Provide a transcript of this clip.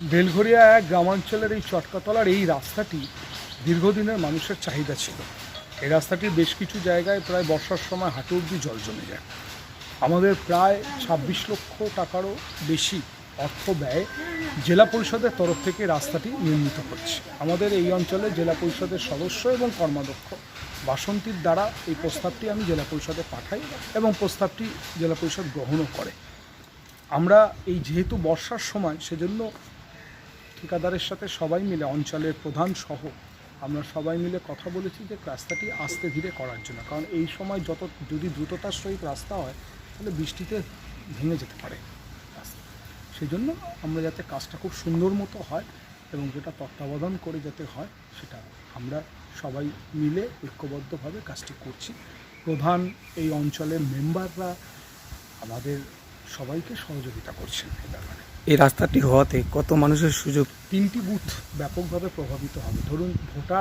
বেলঘরিয়া এক গ্রামাঞ্চলের এই চটকাতলার এই রাস্তাটি দীর্ঘদিনের মানুষের চাহিদা ছিল। এই রাস্তাটির বেশ কিছু জায়গায় প্রায় বর্ষার সময় হাঁটু অব্দি জল জমে যায়। আমাদের প্রায় ছাব্বিশ লক্ষ টাকারও বেশি অর্থ ব্যয় জেলা পরিষদের তরফ থেকে রাস্তাটি নির্মিত হচ্ছে। আমাদের এই অঞ্চলে জেলা পরিষদের সদস্য এবং কর্মাধ্যক্ষ বাসন্তীর দ্বারা এই প্রস্তাবটি আমি জেলা পরিষদে পাঠাই এবং প্রস্তাবটি জেলা পরিষদ গ্রহণও করে। আমরা এই যেহেতু বর্ষার সময় সেজন্য ঠিকাদারের সাথে সবাই মিলে, অঞ্চলের প্রধান সহ, আমরা সবাই মিলে কথা বলেছি যে রাস্তাটি আস্তে ধীরে করার জন্য। কারণ এই সময় যত, যদি দ্রুততার সহিত রাস্তা হয়, তাহলে বৃষ্টিতে ভেঙে যেতে পারে রাস্তা। সেই জন্য আমরা যাতে কাজটা খুব সুন্দর মতো হয় এবং যেটা তত্ত্বাবধান করে যাতে হয়, সেটা আমরা সবাই মিলে ঐক্যবদ্ধভাবে কাজটি করছি। প্রধান এই অঞ্চলের মেম্বাররা আমাদের সবাইকে সহযোগিতা করছেন এই ব্যাপারে। এই রাস্তাটি হওয়াতে কত মানুষের সুযোগ? তিনটি বুথ ব্যাপকভাবে প্রভাবিত হবে। ধরুন ভোটার